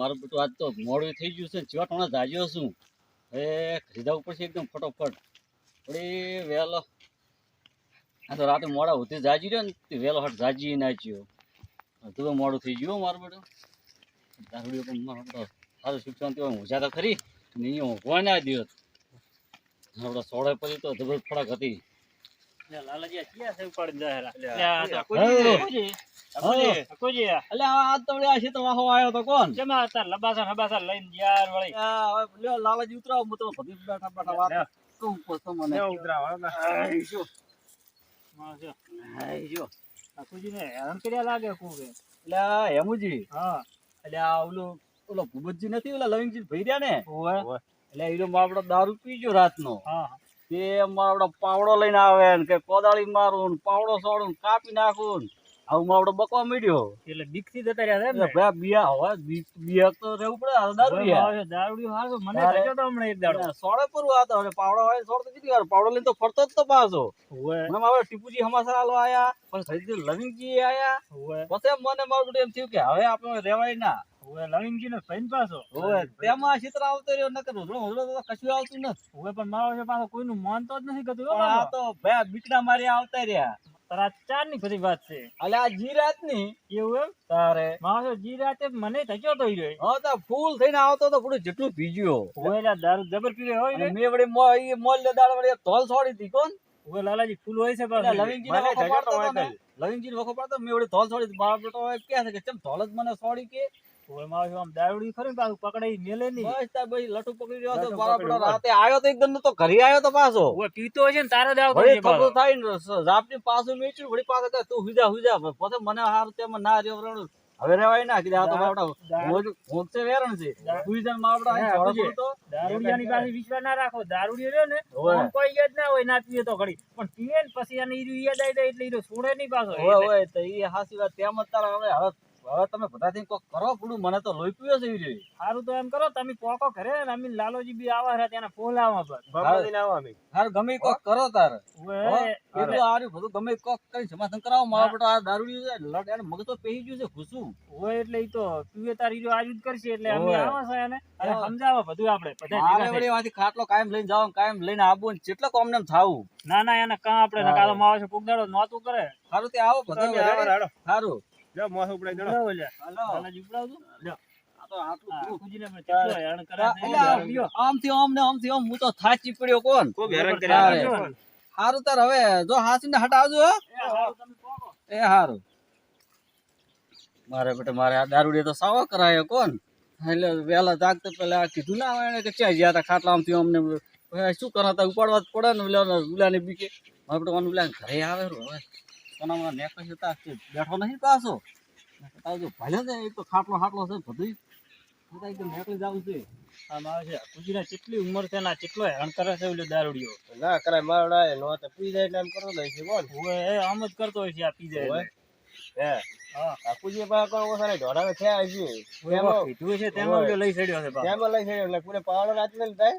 મારું બેટું આજ તો મોડું થઈ ગયું છે. ચેવાટોણા જાજ્યો છું. એ ખરીદા ઉપર છે એકદમ ફટોફટ. વળી વહેલો. આ તો રાતે મોડા હોતી જાજી રહ્યો ને વહેલો હટ જાજી નાચ્યો તો મોડું થઈ ગયું મારું બેટું. દારૂડીઓ પણ મારો તો સારું શિક્ષણ તો ઊંઝા તો ખરી ને અહીંયા ઊંઘવા ના દ્યો. આપડે સોળે પછી તો જબર ફળક હતી. લાલાજી ક્યાં છે ઉપાડી જાય રા? લે, લે, આ તો લે. અકુજી, હે. અકુજી, હે. અકુજી, એટલે આજ તો વળી આ ક્ષેત્ર વાહો આવ્યો તો કોણ શેમાં હતા? લબાસા લઈને જ્યાં વળી. આ હવે લ્યો લાલાજી ઉતરાવો હું તો બેઠા બેઠા વાત કહું પછી મને ઉતરાવો, અકુજીને હેરાન કર્યા લાગે કુવે. એટલે આ હેમુજી હા, એટલે આ ઓલું ઓલો ભૂપતજી નથી ઓલા લવિંગજી ભાઈ રહ્યા ને એટલે એ તો મારો દારૂ પીજો રાતનો હા, તે મારો પાવડો લઈને આવે ને કે કોદાળી મારું ને પાવડો સોડું ને કાપી નાખું ને આવું મારો બકવા મળ્યો એટલે બીકથી જતા રહ્યા એમ ને? ભાઈ બિયા હવે બીક બીક તો રહેવું પડે આ દારૂ હવે રિયા. દારૂડિયો હારો મને તારે? તો હમણાં એક દાડો. એટલે સોડે પરવું આ પાવડો હોય સોડ તો કેટલી પાવડો લઈને તો ફરતો જ તો પાછો મને મારો ટીપુજી હમાસા આલો આયા પણ ફરીથી લવિંગજી આયા પછી મને મારું એમ થયું કે હવે આપણે રેવાય ના લવિંગજી લવિંગજીનો ફઈન પાછો. હવે તેમાં ચિત્ર આવતો રહ્યો રોજડો તો કશું આવતું નથી ઓવે, પણ મારો છે પાછો કોઈનું માનતો જ નથી કતું હો આ તો ભાઈ બીકડા મારી આવતા રહ્યા તારે આ ચારની બધી વાત છે. એટલે આ જીરાતની એવું એમ? તારે. મારો જી રાતે મને તો રહ્યો. હા તો ફૂલ થઈને આવતો તો પૂરું જેટલું દારૂ જબર પીવે હોય ને? મેં વળી મો મોલ ને દાળ વળી તોલ છોડી હતી કોણ? ઓવે, લાલાજી ફૂલ હોય છે એટલે લવિંગજી ને વખો પાડતો ને, લવિંગજી ને વખો પાડતો મેં વળી તોલ છોડી બાળ બેટો કે છે કે ચમ તોલ જ મને છોડી કે? ઓવે, મારો આમ દારૂડી ખરી પાછું પકડાઈ મેલે નહીં બસ તાર ભાઈ લટુ પકડી રહ્યો હતો લટુ મારો પકડી બેટો હોય. રાતે આવ્યો તો એકદમ તો ઘરે આવ્યો તો પાછો પીતો ને તારે જ આવતો વળી હશે પાછો. થતું થાય ને સ- પાછું મેચ્યું વળી પાછો કહે તું હુજા હુજા પછી મને હારું તેમાં ના રહ્યો વરણ. હવે રેવાય ના કીધું તો દા- મોજ મોજ વેરણ છે દા- હુઈજાને માવડા અહીં હે, ઝોડો આપુજી. પડતો. દારૂડિયાની પાસે વિશ્વાસ ના રાખો દારૂડિયો રહ્યો ને કોઈ યાદ ના હોય ના પીએ તો ઘડી પણ પીએ ને પછી આને ઈર્યું યાદ આવી જાય એટલે ઈર્યો છોડે નહીં પાછો ઓય ઓય તો ઈ હાચી વાત તેમ જ તારા હવે હવે હવે તમે બધાથી કોક કરો પૂરું મને તો લોહી પીવે છે એવી સારું તો એમ કરો તમે પોકો ઘરે ને અમે લાલોજી બી આવા રહ્યા ત્યાંના ફોલાવા પર. લઈને આવો અમે. હાર ગમે કોક કરો તારે. એટલે આર્યું બધું ગમે કોક કઈ સમાધાન કરાવો મારા બેટો આ દારૂડી છે લડ એને મગજ તો પેહી ગયું છે ખુશું હોય એટલે ઈ તો પીવે તારી જો આજુ કરશે એટલે અમે આવા છે એને. અને સમજાવો બધું આપણે બધા ભેગા વળી વાથી ખાટલો કાયમ લઈને જાવ કાયમ લઈને આવું ને કેટલા કોમ ને એમ થાવું. ના ના એને કાં આપણે. નકારો માવો છે પુગડાડો નોતું કરે. સારું તે આવો બધા આવો. સારું લ્યો, મોહ ઉપડાઈ દો. બરાબર છે. હાલો લાલાજી ઉપડાવજો. લ્યો. આ તો આટલું હા, પૂરું. કેટલો હેરાન કરે છે. એટલે આ લ્યો. આમથી આમ ને આમ હું તો થાચી પડ્યો કોણ હેરાન કર્યા તાર હવે જો હટાવજો એ હારું મારે બેટા મારે આ દારૂડિયો તો સાવો કરાયો કોણ એટલે વહેલા જાગતા પેલા આ કીધું ના એને કે ક્યાં જ્યાં હતા ખાટલા આમથી અમને શું કરાતા ઉપાડવા જ પડે ને ઓલા ઉલાને બીકે મારે બેટા મને ઘરે આવે રો હવે કોના મને નેકસ હતા બેઠો નહીં પાછો જો ભલે છે એક તો ખાટલો ખાટલો છે બધું બધા એકદમ નેકળી જવું છે. આમ આવે છે કુજીને કેટલી ઉંમર છે ને કેટલો હેરાન કરે છે ઓલો દારૂડિયો ના કરાય મારડા નો તો પી જાય એટલે એમ કરો દઈ છે બોલ. ઓવે એ આમ જ કરતો હોય છે આ પી જાય હે? હા. કાકુજી પાસે ઢોળાવે થયા છે ઓવે, કીધું છે તેમાં લઈ ચડ્યો છે તેમાં લઈ છે એટલે પૂરે પાવડો રાત થાય?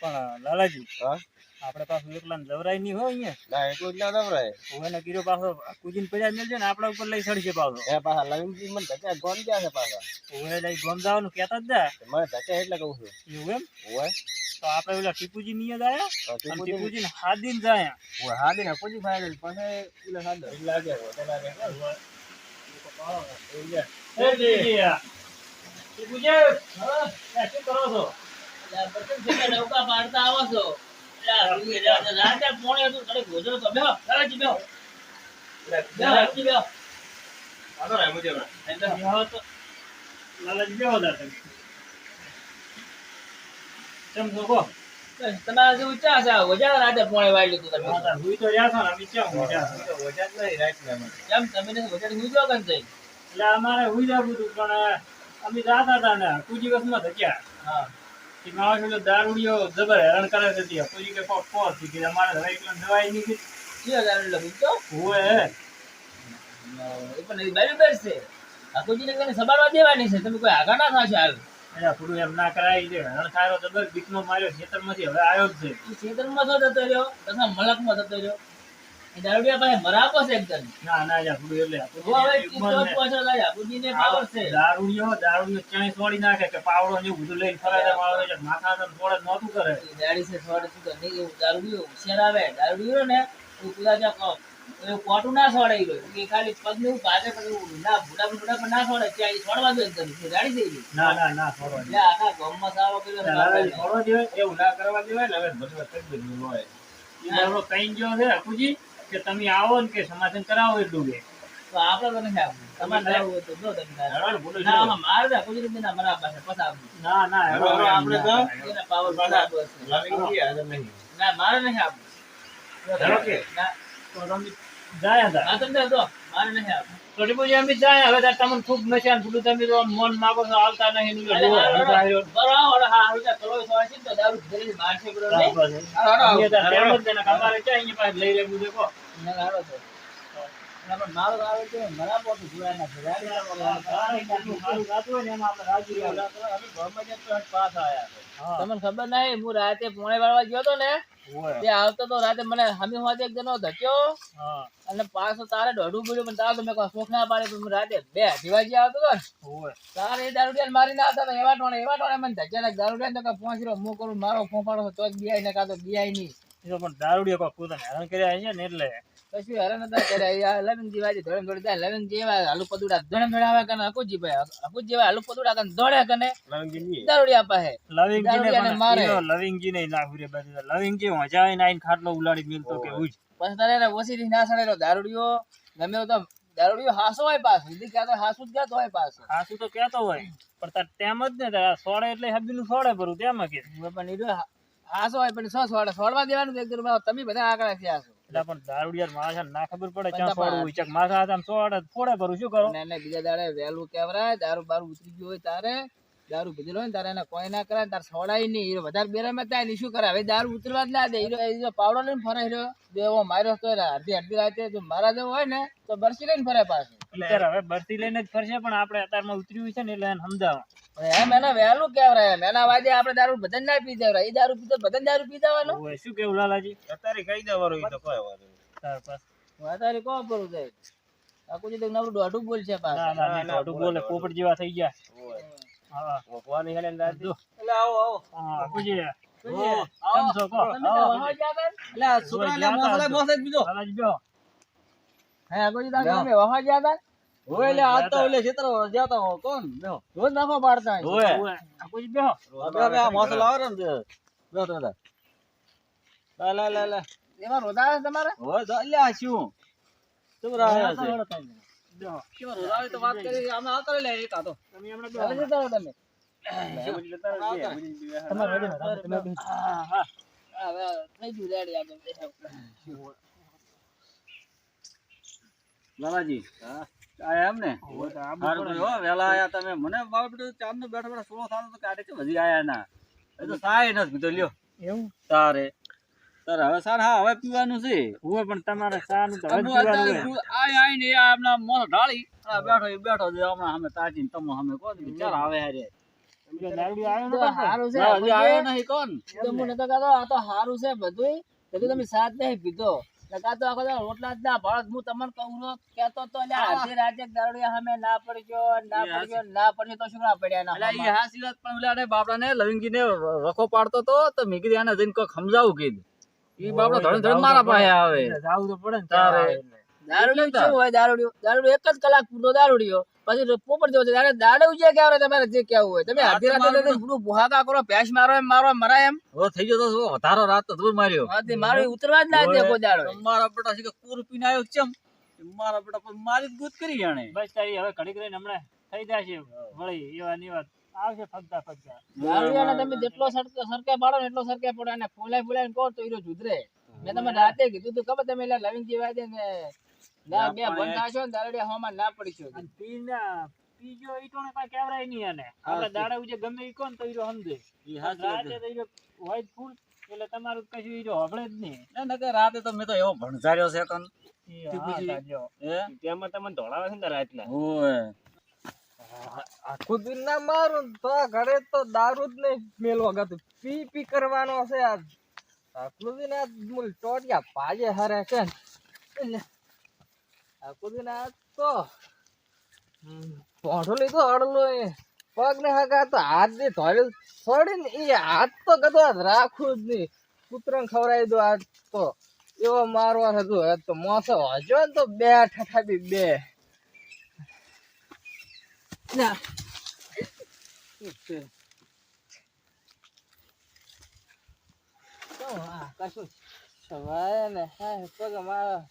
પણ લાલાજી હા? આપણે પાછું એકલા જવરાય નહીં હોય અહીંયા. ના એટલું જ ના દવરાય ઓવે ને કીધું પાછો કુજીન પડ્યા મેલજો ને આપણા ઉપર લઈ ચડશે પાછો. એ પાછા લવિંગજી મને ધક્યા ગોમ ગયા છે પાછા. ઓવે લઈ ગોમ જવાનું કહેતા જ જા. મને ધક્યા એટલે કહું છું. એવું એમ? હોય તો આપણે ઓલા ટીપુજી નિયત આયા? ટીપુજી ને હાદીન જાય. હા દે પૂજી ભાઈ પાસે પેલા હાદ. લાગે હોતે લાગે. નૌકા પાડતા આવો છો? રાતે પોણે હતું તારે નૌકા પાડતા આવો ચાલો તમારા જેવું ચા છે વજા રાતે પોણે વાળી લીધું તમે તો જ નહીં રાતના મને. કેમ તમે ને હું જઈ એટલે અમારે હું જાવું હતું, પણ અમે જાતા હતા ને, કુજી વસમાં ધક્યા હા કે માણસ દારૂડિયો જબર હેરાન કરે છે ત્યાં. કુજી કે પોક પોક કે અમારે હવે એકલા દવાઈ નહીં કીધી. શું ગાડી લખું તો? હુએ એ પણ એ છે. ઠાકોરજીને કઈ સબારવા દેવાની છે. તમે કોઈ આગા ના થશે હાલ. થોડું એમ ના કરાય છે હરણ થાયો જબર બીકનો માર્યો ખેતરમાંથી હવે આવ્યો જ છે. ખેતરમાં થતો રહ્યો. તથા મલકમાં થતો રહ્યો. એ દારૂડિયા પાસે મરાપો છે એકદમ ના ના જા એટલે હવે કિસ્સો પાછો લાયા બુદ્ધિને પાવર છે. દારૂડિયો દારૂડિયો ક્યાંય છોડી નાખે કે પાવડો ને એવું બધું લઈને ફરાય છે, પાવડો છે, માથા પર થોડે નહોતું કરે. દાડી છે છોડે શું કરે? નહીં, દારૂડિયો હોશિયાર આવે. દારૂડિયો ને એવું પેલા જ્યાં કોટું ના છોડે એ ખાલી પગને એવું ભાગે પણ ના ભૂડા ભૂડા પણ ના છોડે ત્યાં છોડવા દો એકદમ એ દાડી દઈ ના ના ના છોડવા એટલે આખા ગામમાં સારો કર્યો છોડવા દેવાય એવું ના કરવા દેવાય ને હવે બધું કરી દેવું હોય. ઈ દારૂ કઈ ગયો છે હકુજી? કે તમે આવો ને કે સમાધાન કરાવો એટલું કે તો આપણે તો નથી આપવું. તમારે તો તમે ને, મારે ના, કોઈ રીતે ના, મારા પાસે પછી આપવું. ના ના આપણે તો એના પાવર બરાબર છે. ના, મારે નહીં આપવું. હેડો કે? ના, તો તમે જાય હતા તમને નહીં. તો એમ બી જાય હવે તમને ખૂબ નશા ને બધું તમે તો મન માગો છો આવતા નહીં. બરાબર, લઈ લેવું છે તમને ખબર નહીં હું રાતે પોણે વાળવા ગયો તો ને તે આવતો તો રાતે મને હમી હોતે એક જણો ધક્યો અને પાછો તારે દોઢું પડ્યું પણ તારે મેં કોઈ શોખ ના પાડે પણ હું રાતે બે દિવાજી આવતો હતો ને તારે એ દારૂડિયા મારી ના આવતા એવા ટોણે એવા ટોણે મને ધક્યા દારૂડિયા તો કાંઈ પહોંચી રહ્યો હું કરું મારો ફોંફાડો તો જ બિયાય ને કાં તો બિયાય નહીં એ તો પણ દારૂડિયો કોક પોતાને હેરાન કર્યા છે ને એટલે. કશું હેરાન નતા કર્યા લવિંગ જેવા ધોળે ધોળે જાય લવિંગ જેવા આલુ પદુડા ધોળે ધોળે આવે કને હકુજી ભાઈ હકુજ જેવા આલુ પદુડા કને દોડે કને દારૂડી પાસે. હે લવિંગજી ને મારે. લવિંગજી ને નાખું રે બાજુ. લવિંગજી હોંચાઈને નાઈન ખાટલો ઉલાડી મિલતો કે ઉજ. પછી તારે એને થી ના સડેલો દારૂડીઓ ગમે તો દારૂડિયો હાસો હોય પાસ ક્યાં તો હાસુ જ કહેતો હોય પાસ હાસુ તો કહેતો હોય. પણ તાર તેમ જ ને તારા સોડે એટલે હબીનું સોડે ભરું તેમ કે? પણ રહ્યો હાસો હોય પણ સો સોડે સોડવા દેવાનું એક દર તમે બધા આંકડા થયા હાસો એટલે પણ દારૂડિયા માણસ ના ખબર પડે ક્યાં ચક માથા હતા તો ફોડે ભરું શું કરો? એને બીજા દાડે વહેલું કેવરાય દારૂ બારું ઉતરી ગયું હોય તારે દારૂ પીધેલો ને તારે એના કોઈ ના કરે તાર સવડાય નહીં. હીરો વધારે બેરામાં થાય ને શું કરે? હવે દારૂ ઉતરવા જ ના દે. હીરો હીરો પાવડો લઈને ફરે હીરો એવો માર્યો તો અડધી અડધી રાતે જો મારા જેવો હોય ને તો બરસી લઈને ફરે પાછું. અત્યારે હવે બરતી લઈને જ ફરશે પણ આપણે અત્યારમાં ઉતર્યું છે ને એટલે એને સમજાવો હવે એમ એને વહેલું કેવરાય એમ એના વાજે આપણે દારૂ બધા ના પી દેવરાય એ દારૂ પીતો બધા દારૂ પી દેવાનો શું કેવું લાલાજી? અત્યારે કઈ દેવાનું ઈ તો કોઈ વાંધો. તાર પાસ. અત્યારે કોણ કરું છે આખું જે નવરું દોઢું બોલ છે પાછું. દોઢું ના બોલે પોપટ જેવા થઈ ગયા. હોય. હા. ઓખવાની હેડે ને દાદી. જો. એટલે આવો આવો. હા કેમ છો કહો. તમે તો વહાવા ગયા તા ને? એટલે છોકરા લે મોસલે મોસે જ બીજો. હે આગળ તમે અમે વહાવા ગયા તા? ને? હોય આ તો ઓલે ખેતરો જ્યાં તો કોણ? બેહો. રોજ નાખો પાડતા ઓય, આપુજી બેહો. હવે હવે આ મોસલ આવે ને. બેહો. તો લા લા લા લે. એમાં રોદા તમારે? તો એટલે આ શું? છે. તો વાત કરી અમે આવતા લે એક આતો તમે હમણાં બેહો. હવે જતા રહો તમે તમારે રેડી ને? તમે બેહો. હા, હા. હા, હવે થઈ ગયું રેડી આગળ બેસો. લાલાજી આયા એમ ને હોય તો આબુ સારું હો, વહેલા આયા તમે મને બેટું ચાંદનું બેઠા બેઠા સોળો સાલ તો કાઢે છે હજી આયા ના એ તો સાય નથી કીધું લ્યો એવું તારે તારે હવે સાર હા હવે પીવાનું છે. હોય પણ તમારે ચાનું તો હવે પીવાનું અત્યારે હોય. પીવું- આય આઈને એ મોં ઢાળી આ બેઠો એ બેઠો છે હમણાં અમે તાચીને તમે અમે કહો ચાલ આવે હારે. હું આ એટલે તમે સાથ નહીં પીધો. નકા આખો રોટલા જ ના ભળત. હું તમને કહું નો કેતો તો અલ્યા આજે રાજે દારૂડિયા સામે ના પડજો ના પડજો ના પડજો તો શું ના પડ્યા ના એટલે એ હાસી વાત પણ ઓલા ને લવિંગી ને રખો પાડતો તો તો મેં કીધું એને જઈને કોક સમજાવું કીધું. ઈ બાપડો ધણ ધણ મારા પાસે આવે. જાવું તો પડે ને તારે. દારૂડિયો કેવું હોય? દારૂડિયો દારૂડિયો એક જ કલાક પૂરતો દારૂડિયો. પછી પોપટ જેવો છે. ત્યારે દારૂ જે કહેવાય તમારે જે કહેવું હોય? તમે આ રાતે મારું પૂરું ભુહાકા કરો ભેંસ મારો એમ મારો એમ મરાય એમ. હવે થઈ ગયો તો વધારો રાત તો દૂર માર્યો. હાથી મારું ઉતરવા જ ના દે કોઈ દાડો. મારા બેટા છે કે કુર પીને આવ્યો ચમ? મારા બેટા પર મારી જ ગુદ કરી જાણે બસ તારી હવે ઘડી કરીને હમણાં થઈ જશે. વળી એવા ને એવા આવશે ફગતા ફગતા. દારૂડિયાને તમે જેટલો સરકે સરકે પાડો ને એટલો સરકે પડે. અને ફોલાય ફોલાય કહો તો ઈરો જુદરે. મેં તમને રાતે કીધું તું ખબર તમે એટલે લવિંગ જેવા ને ના બે બંધ થાશો ને દારૂડિયા હોમાં ના પડીશો અને પીના પીજો ઈટોને કાંઈ કહેવરાય નહીં એને આપણે દાડા ઉજે ગમે ઈ કોણ તો ઈરો સમજે. ઈ હાચી તો ઈરો હોય ફૂલ એટલે તમારું કશું ઈરો હબળે જ નહીં. ના, નકર રાતે તો મેં તો એવો ભણઝાર્યો છે કન. તેમાં તમને ધોળાવે છે ને રાતના. ઓય. આખું દિન ના મારું તો ઘરે તો દારૂ જ નહીં મેલવા ગતું પી પી કરવાનો છે આ. આખું દિન આ મૂલ ટોટિયા પાજે હરે છે. આખું દિન આ તો હમ, લીધો અડલો એ. પગ ને હગા તો હાથ ને ધોરેલ છોડી ને એ હાથ તો આજ રાખું જ નહીં. કૂતરાને ખવડાવી દો આજ તો. એવો મારવા આજ તો મોસો હજો ને તો બે ઠઠાબી બે. શું છે? આ કશું સવારે ને પગ મારા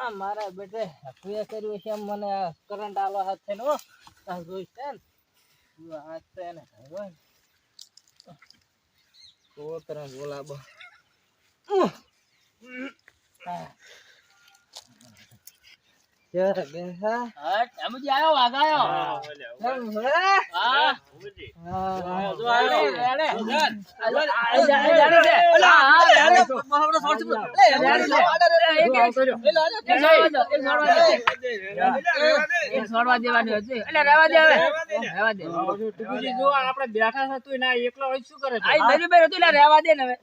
આ મારા બેટે હકીએ કર્યું છે એમ મને. કરંટ આલો હાથ થઈને હો. આ જોઈ છે ને. હાથ તો એને કેમ હે. દેવાની હતી એટલે રહેવા દે હવે રહેવા દે ટીપુજી જો આપણે બેઠા છે તું ના એકલો હોય શું કરે હતું રહેવા દે ને હવે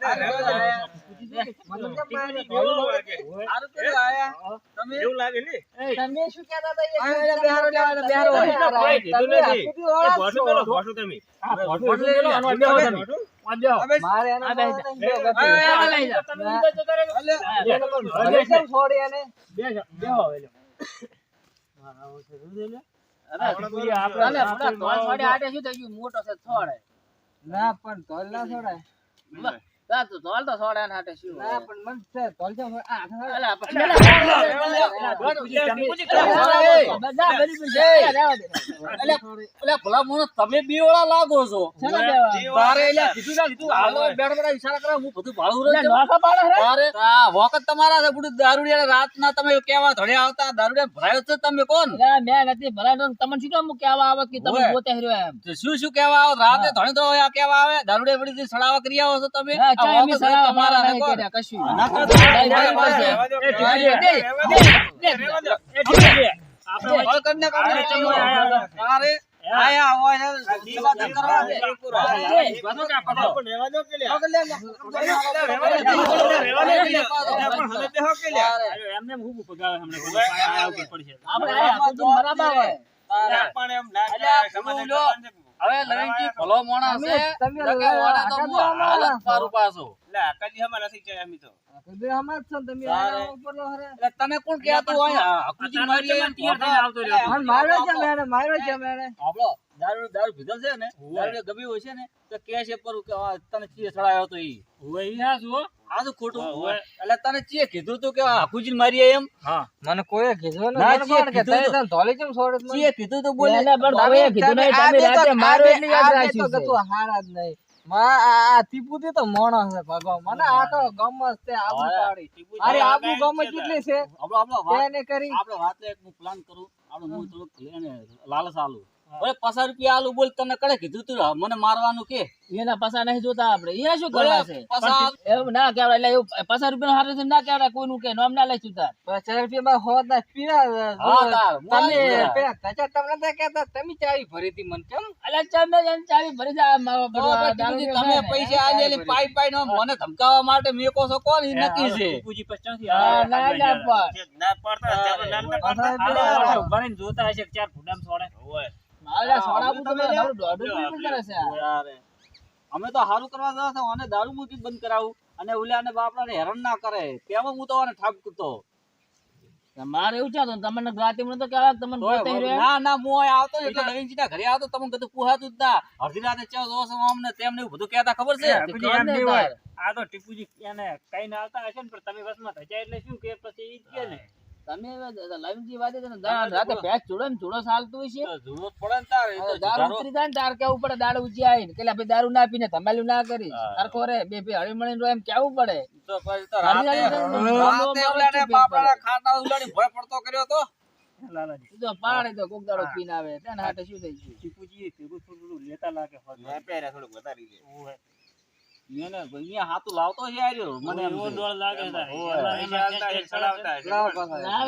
મોટો છે છોડ. ના પણ ધોલ ના છોડાય ના, તો તોલ તો છોડે ને શું? ના પણ મન છે તોલ છે આ અલા, પછી- અલા, ટીપુજી, ટીપુજી, બધા બરી બરી રહેવા દે. અલ્યા ભલા માણસ તમે બે વાળા લાગો છો. તારે અલ્યા કીધું ના કીધું હાલો બેઠા બેઠા ઈશારા કરે હું બધું ભાડું અલા, રહી જાઉં. નોખા પાડો છે? તારે આ વખત તમારા છે બધું દારૂડિયા રાતના તમે કેવા ધડ્યા આવતા? દારૂડિયા ભરાયો છે તમે કોણ? મેં નથી ભરાયો તમને શું હું કેવા આવે કે તમે પોતે હર્યો એમ? શું શું કેવા આવો? રાતે ધણી તો આ કેવા આવે? દારૂડિયા પડી સડાવા કરી આવો છો તમે? એમની વખત સલાહ ને નહીં? કર્યા, કશું. ના કરો. ભાઈ, ભાઈ, ભાઈ, ભાઈ. ભાઈ. એ, ટીપુજી, દે, દે, દે. એ ટીપુજી, આપણે કોલ કરીને કાઢો. અરે, ચમ આયા હતા. તારે આયા હોય ને સેવા તો કરવા દે. એ, બધો કાં પકડો. અરે, એમને હું પગાવે હમણાં આયા ઉપર પડશે. આપણે આયા, બરાબર હોય. તારે. અલ્યા, તું લો. હવે લવિંગજી ભલો માણસ છે. તમે નકે તો હું હાલત પારું પાછો કીધું અમાર જ છો ને તમે આ ઉપર લો હરે. એટલે તને કોણ કહેતું હોય? હકુજી મારી એમ થઈને આવતો રહ્યો. હા, માર્યો છે મેને મારો છે મેને આપણો દારૂ દારૂ પીધો છે ને દારૂ ગમી હોય છે ને તો કે છે પર કે તને ચીએ ચડાયો તો ઈ. હોય ઈ હા. જુઓ. આ તો ખોટું? હોય. એટલે તને ચીએ કીધું તું કે હાકુજી મારી એમ. હા. મને કોઈ કીધું ના, ચીએ કે તને તને ધોળી કેમ છોડે ચીએ કીધું તો બોલે. ના પણ કોઈએ કીધું નહીં, આ તમે તો- રાતે મારો એટલી યાદ આ રાખ્યું તો છે. ગતું હારા જ નહીં. માં આ આ તો મોણો છે ભગવાન. મને આખો ગમ જ છે આબુ પાડી અરે આબુ ગમ જ કેટલી છે? આપણો આપણો વાત એને કરી. આપણે વાત એક હું પ્લાન કરું. આપણો હું. એને લાલચ આલું. હવે પચાસ રૂપિયા આલુ બોલ તને કડે કીધું તું મને મારવાનું કે એના પાછા નહીં જોતા આપણે એના શું કરવા છે એવું ના કહેવાય એટલે એવું પચાસ રૂપિયા હારે ના કહેવાય કોઈનું કે નામ ના લઈ સુધાર પચાસ રૂપિયામાં હોત ના પીરા તમે તમને કેતા તમે ચાવી ભરી હતી મને કેમ એટલે જઈને ચાવી ભરી જા તમે પૈસા આજે આલી પાઈ પાઈ નો મને ધમકાવવા માટે મેકો છો કોણ ઈ નક્કી છે પૂજી પચાસ ના ના આગળ ના પડતા ઉભારીને જોતા હશે ચાર ફૂટામાં છોડે. મારા છે. અમે તો હારું કરવા જવા હતા અને દારૂ મૂકી બંધ કરાવું. અને ઓલાને બાપડાને હેરાન ના કરે. તેમાં હું તો આને ઠાપકતો. મારે એવું છે તો તમને ગાતી મને તો કેવા કે તમને ના ના હું આવતો એટલે નવીનજી ના ઘરે આવતો તમને કીધું પુહાતું જ ના. અડધી રાતે ચા જોશો અમને તેમને એવું બધું કહેતા ખબર છે? આ તો ટીપુજી એને કઈ ના આવતા હશે ને પણ તમે વસમાં થયા એટલે શું કે પછી ઈ કે ને? તમે લવિંગજી વાતે છે ને દા- રાતે ભેંસ જોડે ને જોડો ચાલતું છે. તો પડે ને તારે દારૂ ઉતરી જાય ને તાર કેવું પડે? દારૂ ઊંચી આવીને કે ભાઈ દારૂ ના પીને ધમાલું ના કરી હા. સરખો રે બે બે હળી મળીને એમ કેવું પડે? તો પછી તો રાતે ઉલાડી ભય પડતો કર્યો પાડે કોક દાડો પીને આવે. તેને હાટે શું થઈ ગયું? ભેગું થોડું લેતા લાગે. ઓવે. એને અહીંયા હાથું લાવતો છે આર્યો મને એવો ડોળ લાગે. લાવ. ના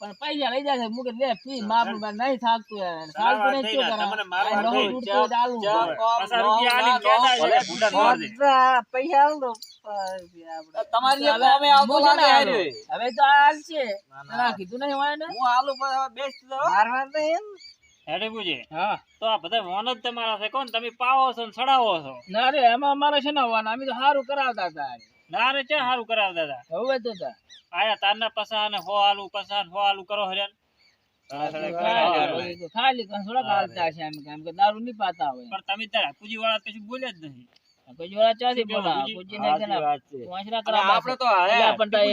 પણ પૈસા લઈ જાય મુકે લે પી નહીં થાકતું યાર. શું કરા મારવા રૂપિયા પૈસા આલ દો. તમારી કોમે આવતો હું છે ને લાગે આલો. હવે તો હાલ છે. કીધું નહીં હોય ને? હું આલુ પર હવે દો. મારવા તો એમ હેડે હા તો આ બધા જ તમારા છે કોણ તમે પાવો છો ને સડાવો છો ના રે એમાં અમારે છે ને હોવાના અમે તો સારું કરાવતા હતા ના રે સારું કરાવતા હતા હવે તો તા. આયા તારના પસા ને હો આલુ પસા હો આલુ કરો સડા ખાલી કંસોડા છે એમ કે દારૂ નહીં પાતા હોય પણ તમે તાર પૂજી વાળા કશું બોલ્યા જ નહીં ચાથી બોલા? ને છે. આપણે તો હવે પણ તા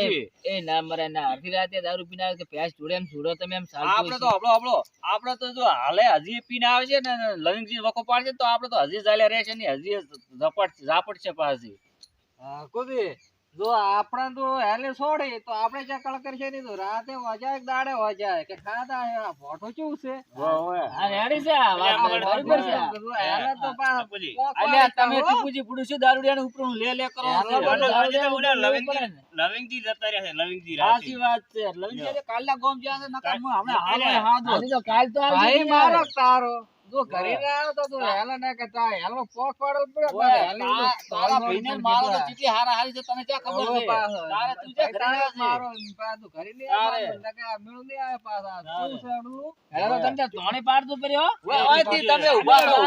એ- ના મરે ના અડધી રાતે દારૂ પીને આવે કે પ્યાસ જોડે એમ છોડો તમે એમ આપણે તો. હબળો હબળો આપણે તો જો હાલે હજી પીને આવે છે ને લવિંગજી વખો પાડશે તો આપણે તો હજી ચાલ્યા રહેશે ને હજી ઝપટ ઝાપટ છે પાછી હા, જો આપણે તો હેલે છોડી તો આપણે ચા કળ કરશે નહીં તો રાતે વજાય કે દાડે વજાય? કે ખાતા હે આ ફોટો કેવું છે? અરે હેડી છે બરોબર હેલે તો પા- અલ્યા તમે. ટીપુજી પુડું દારૂડિયાને ઉપરનું લે લે કરો. લવિંગજી. જતા રહ્યા છે લવિંગજી સાચી વાત છે. લવિંગજી કાલના ગોમ જ્યાં છે નકર હું હમણાં હાલો તો કાલ તો આવી મારો તારો. જો ઘરે ના તો તું હેલે ના કહેતા હેલો પોક વાળો પડે. ઓય, હેલે તો તા- તારા ભાઈને મારો તો કેટલી હારા હારી છે તને ક્યાં ખબર છે? તારે તું જે ઘરે તારે મારો પા તું ઘરે નહીં તારે. આવ્યો, નકર આ આવે પાછા. તારે. શું છે અડલું? હવે તો તને તો ધોણી પાડતું પડ્યો ઓય, ઓયથી તમે રહો, ઓય લે.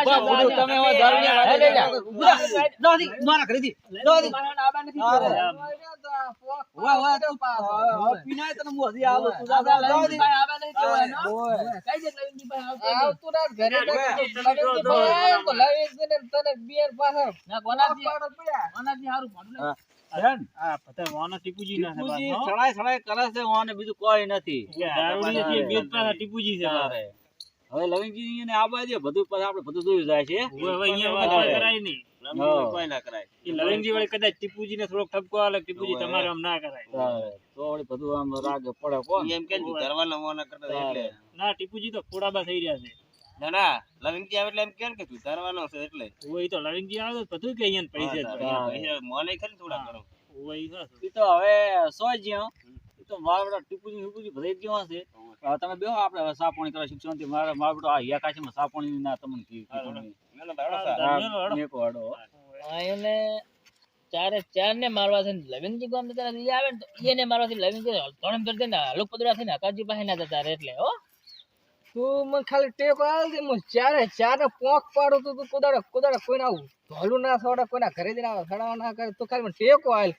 મારા નથી તારે. તો ઓય, ઓય, તું તને હું હજી. તું જા, આબા કઈ દે. આવતું ઘરે આ ટીપુજી બીજું. હવે લવિંગજી ને આબા દે બધું પછી આપણે બધું જોયું જાય છે થોડોક ઠપકો આલે ટીપુજી તમારે આમ ના રાગે પડે કોણ તારે. ના ટીપુજી તો ખોડાબા થઈ રહ્યા છે ઓય તો લવિંગજી આવે તો બધું કે અહીંયા પૈસે. ઓય શું? ઈ તો હવે જ્યાં. ઈ તો ટીપુજી ટીપુજી છે. તમે બેહો આપણે હવે સાપોણી કરો શિક્ષણથી મારા બેટા આ હિયા કાશીમાં સાપોણી ના તમને કીધું મેકો હાડો આ ચારે ચાર ને મારવા છે લવિંગજી ગામ જતા આવે ને તો એને મારવાથી લવિંગજી ધોરણ કરી દે ને હલુક પદરા થઈને હકાજી પાસે ના જતા રહે એટલે હો. તું મને ખાલી ટેકો આલ દે હું ચારે ચારે પોંખ પાડું તું તું કુદાડે, કોદાડે કોઈને આવું ધોલું ના છોડે કોઈના ઘરે જ ના સડાવા ના કરે, તું ખાલી મને ટેકો આલ